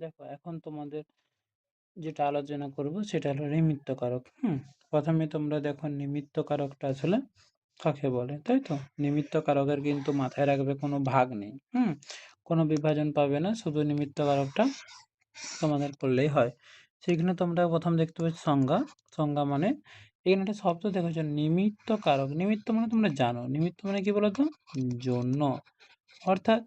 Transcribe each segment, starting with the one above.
দেখো, এখন তোমাদের যেটা আলোচনা করব সেটা হলো নিমিত্ত কারক হুম? প্রথমে তোমরা দেখো নিমিত্ত কারকটা আসলে কাকে বলে, তাই তো? নিমিত্ত কারকের কিন্তু মাথায় রাখবে কোনো ভাগ নেই, হুম? কোনো বিভাজন পাবে না, শুধু নিমিত্ত কারকটা তোমাদের করলেই হয়। সেখানে তোমরা প্রথম দেখতে পাচ্ছ সংজ্ঞা। সংজ্ঞা মানে এখানে একটা শব্দ দেখেছ নিমিত্ত কারক নিমিত্ত মানে তোমরা জানো। নিমিত্ত মানে কি বলতো? জন্য। অর্থাৎ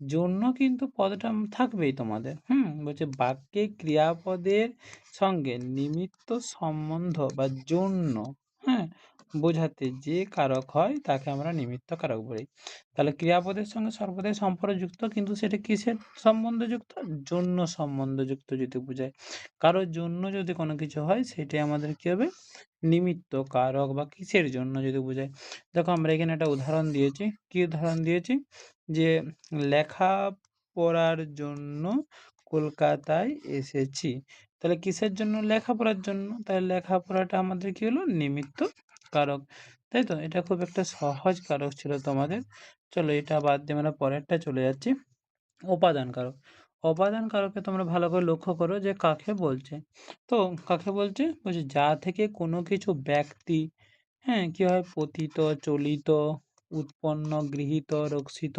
জন্য কিন্তু পদটা থাকবেই তোমাদের। হুম, বলছে বাক্যে ক্রিয়াপদের সঙ্গে নিমিত্ত সম্বন্ধ বা জন্য হ্যাঁ বোঝাতে যে কারক হয় তাকে আমরা নিমিত্ত কারক বলি। তাহলে ক্রিয়াপদের সঙ্গে সর্বদাই সম্পর্কযুক্ত, কিন্তু সেটা কিসের সম্বন্ধযুক্ত? জন্য সম্বন্ধযুক্ত যদি বোঝায়। কারোর জন্য যদি কোনো কিছু হয়, সেটাই আমাদের কি হবে? নিমিত্ত কারক বা কিসের জন্য যদি বোঝায়। দেখো আমরা এখানে একটা উদাহরণ দিয়েছি। কি উদাহরণ দিয়েছি? যে লেখা পড়ার জন্য কলকাতায় এসেছি। তাহলে কিসের জন্য লেখাপড়ার জন্য? তাহলে লেখাপড়াটা আমাদের কি হলো? নিমিত্ত কারক। তাই তো? এটা খুব একটা সহজ কারক ছিল তোমাদের। চলো এটা বাদ দিয়ে আমরা পরেরটা চলে যাচ্ছি। উপাদান কারক। অপাদান কারকে তোমরা ভালো করে লক্ষ্য করো যে কাকে বলছে। তো কাকে বলছে? বলছে যা থেকে কোনো কিছু ব্যক্তি হ্যাঁ কি হয়? পতিত, চলিত উৎপন্ন, গৃহীত, রক্ষিত,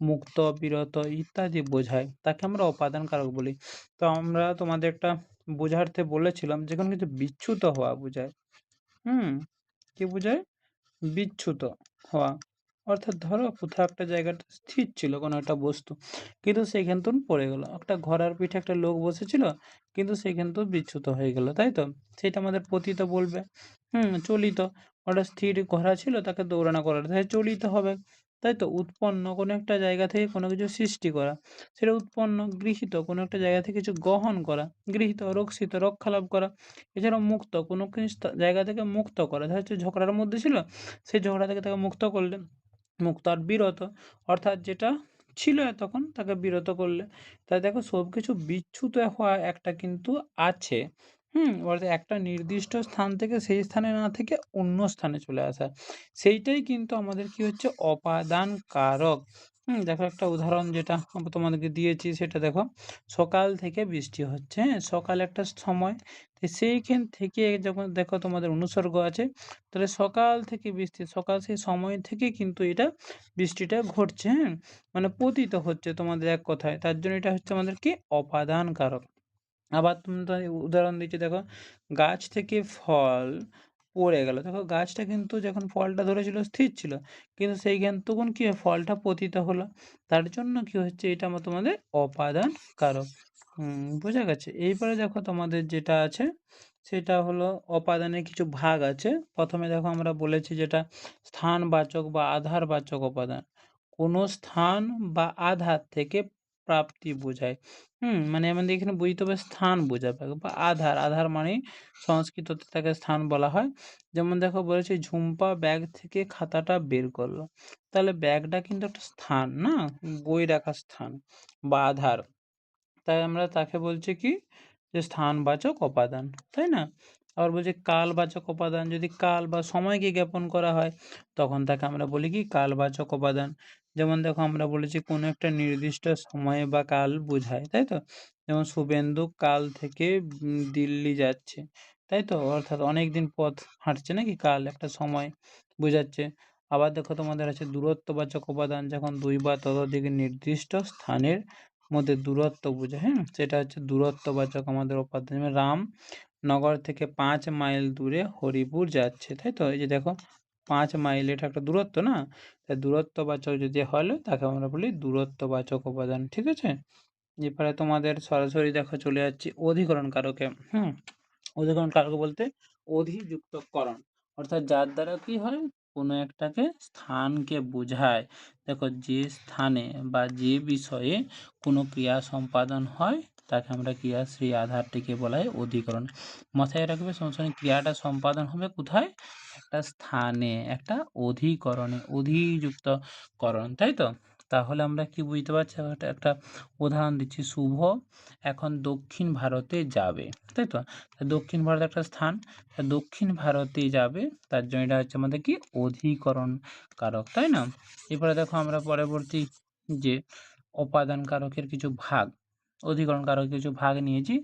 মুক্ত, বিরত ইত্যাদি বোঝায়। তাকে আমরা অপাদান কারক বলি। তো আমরা তোমাদের একটা বোঝাতে বলেছিলাম যেখানে কিছু বিচ্যুত হওয়া বোঝায়। হুম, কি বোঝায়? বিচ্যুত হওয়া। অর্থাৎ ধরো কোথাও একটা জায়গাটা স্থির ছিল, কোনো একটা বস্তু, কিন্তু সেইখান থেকে পড়ে গেল। একটা ঘোড়ার পিঠে একটা লোক বসেছিল, কিন্তু সেইখান তো বিচ্ছুত হয়ে গেল, তাই তো? সেটা আমাদের পতিত বলবে। হুম, চলিত। ওটা স্থির করা ছিল, তাকে দৌড়ানো করার তাই চলিতে হবে। তাই তো উৎপন্ন কোনো একটা জায়গা থেকে কোনো কিছু সৃষ্টি করা, সেটা উৎপন্ন, গৃহীত কোনো একটা জায়গা থেকে কিছু গ্রহণ করা, গৃহীত, রক্ষিত রক্ষা লাভ করা, এছাড়াও মুক্ত, কোনো কিছু জায়গা থেকে মুক্ত করা। দেখা যাচ্ছে ঝগড়ার মধ্যে ছিল, সেই ঝগড়া থেকে তাকে মুক্ত করলে, মুক্ত আর বিরত, অর্থাৎ যেটা ছিল তখন তাকে বিরত করলে। তাই দেখো সব কিছু বিচ্যুত হওয়া একটা কিন্তু আছে। হুম অর্থাৎ একটা নির্দিষ্ট স্থান থেকে সেই স্থানে না থেকে অন্য স্থানে চলে আসা। সেইটাই কিন্তু আমাদের কি হচ্ছে? অপাদান কারক। হুম, দেখো একটা উদাহরণ যেটা তোমাদেরকে দিয়েছি, সেটা দেখো। সকাল থেকে বৃষ্টি হচ্ছে হ্যাঁ? সকাল একটা সময়। সেইখান থেকে যখন দেখো তোমাদের অনুসর্গ আছে, তাহলে সকাল থেকে বৃষ্টি, সকাল সেই সময় থেকে কিন্তু এটা বৃষ্টিটা ঘটছে হ্যাঁ? মানে পতিত হচ্ছে তোমাদের এক কথায়। তার জন্য এটা হচ্ছে আমাদের কি? অপাদান কারক। আবার তুমি উদাহরণ দিচ্ছি, দেখো গাছ থেকে ফল পড়ে গেল। দেখো গাছটা কিন্তু যখন ফলটা ধরেছিল স্থির ছিল, কিন্তু সেইখান তখন কি ফলটা পতিত হলো। তার জন্য কি হচ্ছে? এটা আমার তোমাদের অপাদান কারক। বোঝা গেছে? এইবারে দেখো তোমাদের যেটা আছে, সেটা হলো অপাদানের কিছু ভাগ আছে। প্রথমে দেখো আমরা বলেছি যেটা স্থানবাচক বা আধারবাচক উপাদান কোনো স্থান বা আধার থেকে প্রাপ্তি বোঝায় হুম মানে আমাদের এখানে বুঝতে হবে স্থান বোঝাবে বা আধার আধার মানে সংস্কৃততে তাকে স্থান বলা হয় যেমন দেখো বলেছে ঝুম্পা ব্যাগ থেকে খাতাটা বের করল তাহলে ব্যাগটা কিন্তু একটা স্থান না বই রাখার স্থান বা আধার তাই আমরা তাকে বলছি কি যে স্থানবাচক উপাদান তাই না আবার বলছে কালবাচক উপাদান যদি কাল বা সময়কে জ্ঞাপন করা হয় তখন তাকে আমরা বলি কি কালবাচক উপাদান যেমন দেখো আমরা বলেছি কোনো একটা নির্দিষ্ট সময় বা কাল বোঝায়, তাই তো? যেমন শুভেন্দু কাল থেকে দিল্লি যাচ্ছে, তাই তো? অর্থাৎ অনেক দিন পথ হাঁটছে নাকি কাল একটা সময় বোঝাচ্ছে। আবার দেখো তোমাদের আছে দূরত্ববাচক উপাদান যখন দুই বা ততোধিক নির্দিষ্ট স্থানের মধ্যে দূরত্ব বোঝায় হ্যাঁ? সেটা হচ্ছে দূরত্ববাচক আমাদের উপাদান। রাম নগর থেকে পাঁচ মাইল দূরে হরিপুর যাচ্ছে, তাই তো? এই যে দেখো পাঁচ মাইল, এটা একটা দূরত্ব না? তাই দূরত্ববাচক যদি হলে তাকে আমরা বলি দূরত্ববাচক উপাদান, ঠিক আছে? এরপরে তোমাদের সরাসরি দেখো চলে যাচ্ছি অধিকরণ কারকে হুম? অধিকরণ কারক বলতে অধিযুক্তকরণ, অর্থাৎ যার দ্বারা কি হয়? কোনো একটাকে স্থানকে বোঝায়। দেখো যে স্থানে বা যে বিষয়ে কোনো ক্রিয়া সম্পাদন হয় তাকে আমরা ক্রিয়াশ্রী আধারটিকে বলা হয় অধিকরণ। মাথায় রাখবে সঙ্গে ক্রিয়াটা সম্পাদন হবে কোথায়? একটা স্থানে, একটা অধিকরণে, অধিযুক্তকরণ, তাই তো? তাহলে আমরা কি বুঝতে পারছি? একটা উদাহরণ দিচ্ছি, শুভ এখন দক্ষিণ ভারতে যাবে, তাই তো? দক্ষিণ ভারত একটা স্থান দক্ষিণ ভারতে যাবে, তার জন্য এটা হচ্ছে আমাদের কি? অধিকরণ কারক তাই না? এরপরে দেখো আমরা পরবর্তী যে উপাদান কারকের কিছু ভাগ অধিকরণ কারও কিছু ভাগ নিয়েছি।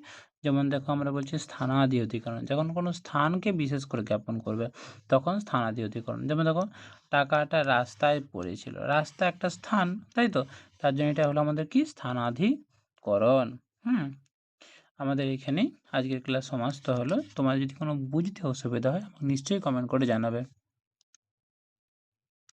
যেমন দেখো আমরা বলছি স্থানাদি অধিকরণ। যখন কোনো স্থানকে বিশেষ করে জ্ঞাপন করবে, তখন স্থানাদি অধিকরণ। যেমন দেখো, টাকাটা রাস্তায় পড়েছিল। রাস্তা একটা স্থান, তাই তো? তার জন্য এটা হলো আমাদের কি? স্থানাধিকরণ। হুম? আমাদের এখানেই আজকের ক্লাস সমাপ্ত হলো। তোমার যদি কোনো বুঝতে অসুবিধা হয় নিশ্চয়ই কমেন্ট করে জানাবে।